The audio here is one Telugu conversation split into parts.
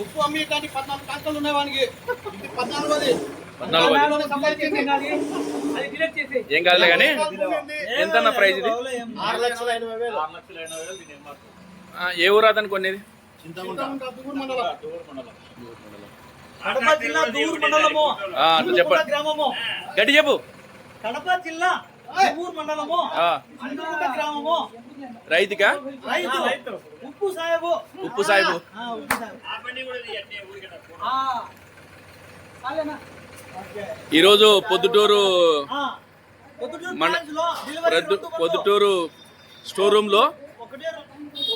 ఉప్పు పద్నాలుగు కాంతలు ఉన్నాయి వానికి పద్నాలుగోది ఏం కాదులే కానీ ఎంత ప్రైస్ ఇది? ఏ ఊరు అతను కొనేది ఆ, అట్లా గ్రామము. గట్టి చెప్పు. కడప జిల్లా మండలము గ్రామము. రైతుకా? రైతు. ఉప్పు సాయబు. ఉప్పు. ఈరోజు పొద్దుటూరు. పొద్దుటూరు మన- స్టోర్ రూమ్లో ఒకటే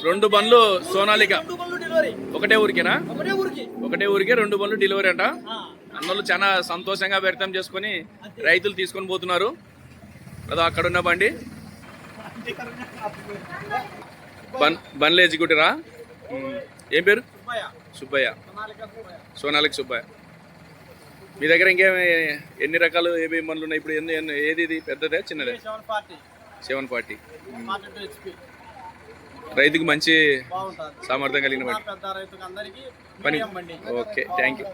రెండు- బండ్లు సోనాలిక. ఒకటే ఊరికేనా? ఒకటే ఊరికి. ఒకటే ఊరికే రెండు బండ్లు డెలివరీ అంట. అన్నోళ్ళు చాలా సంతోషంగా వ్యక్తం చేసుకొని రైతులు తీసుకొని పోతున్నారు. అదో అక్కడ ఉన్న బండి? బన్ బండ్లు ఎగ్జిక్యూటిరా ఏం పేరు? సుబ్బయ్య. సోనాలిక్ సుబ్బయ్య. మీ దగ్గర ఇంకేమి ఎన్ని రకాలు ఏమేమి బండ్లు ఉన్నాయి? ఇప్పుడు ఎన్ని ఎన్ని- ఏది ఇది? పెద్దదే చిన్నదే? Seven forty. రైతుకు మంచి సామర్థ్యం కలిగిన బండి. పని ఓకే థ్యాంక్ యూ.